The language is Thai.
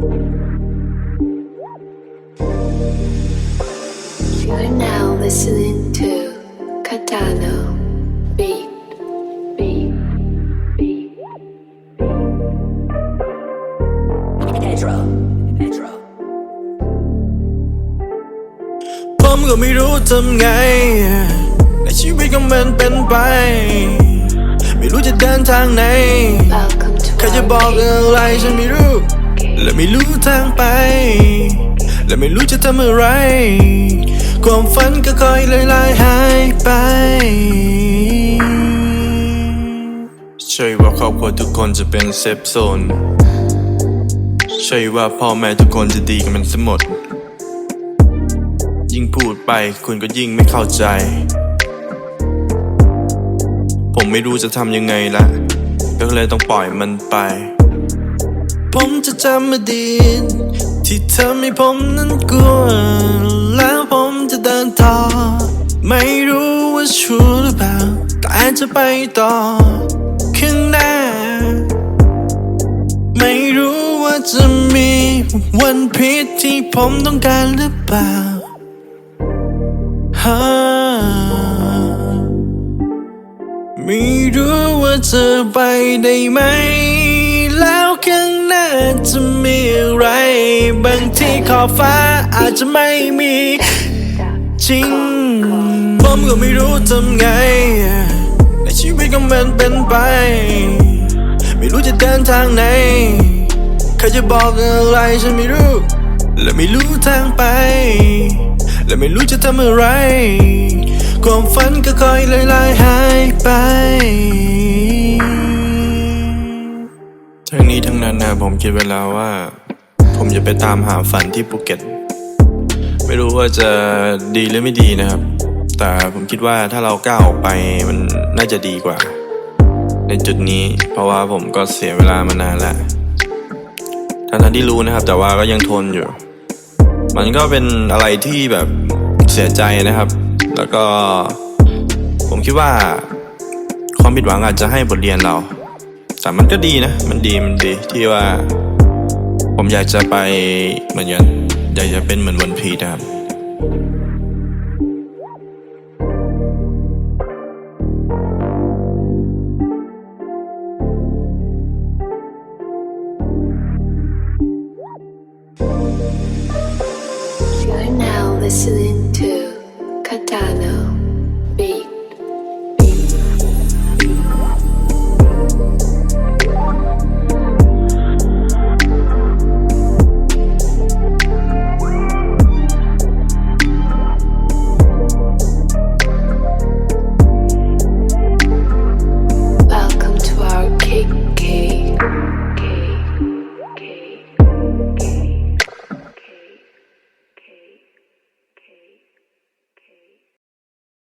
You're now listening to Cardano Beat. Beat. Beat. Pedro. Pedro. ผมก็ไม่รู้ทำไง ในชีวิตของมันเป็นไป ไม่รู้จะเดินทางไหน Welcome to ใครจะ our บอก beat. อะไรฉันไม่รู้ และไม่รู้ทางไป และไม่รู้จะทำอะไร ความฝันก็ค่อยลอยลายหายไปใช่ว่าครอบครัวทุกคนจะเป็นเซฟโซนใช่ว่าพ่อแม่ทุกคนจะดีกันมันสมด ยิ่งพูดไปคุณก็ยิ่งไม่เข้าใจ ผมไม่รู้จะทำยังไงละ ก็เลยต้องปล่อยมันไป ผมจะจำอดีตที่ทำให้ผมนั้นกลัว แล้วผมจะเดินต่อ ไม่รู้ว่าชัวร์หรือเปล่า แต่จะไปต่อข้างหน้า ไม่รู้ว่าจะมีวันผิดที่ผมต้องการหรือเปล่าฮะไม่รู้ว่าจะไปได้ไหมแล้ว อบฟ้าอาจจะไม่มี จริง ผมก็ไม่รู้ทำไง ในชีวิตของมันเป็นไป ไม่รู้จะเดินทางไหนใครจะบอกอะไรฉันไม่รู้ และไม่รู้ทางไป และไม่รู้จะทำอะไร ความฝันก็ค่อยลอยลายหายไปทั้งนี้ทั้งนั้นนะผมคิดไว้แล้วว่า ผมจะไปตามหาฝันที่ภูเก็ต ไม่รู้ว่าจะดีหรือไม่ดีนะครับ แต่ผมคิดว่าถ้าเราก้าวออกไปมันน่าจะดีกว่า ในจุดนี้เพราะว่าผมก็เสียเวลามานานแล้วทั้งๆที่รู้นะครับ แต่ว่าก็ยังทนอยู่ มันก็เป็นอะไรที่แบบเสียใจนะครับ แล้วก็ผมคิดว่าความผิดหวังอาจจะให้บทเรียนเราแต่มันก็ดีนะ มันดี มันดี ที่ว่า ผมอยากจะไปเหมือนกันอยากจะเป็นเหมือนวันพีนะครับ You're now listening to Cardano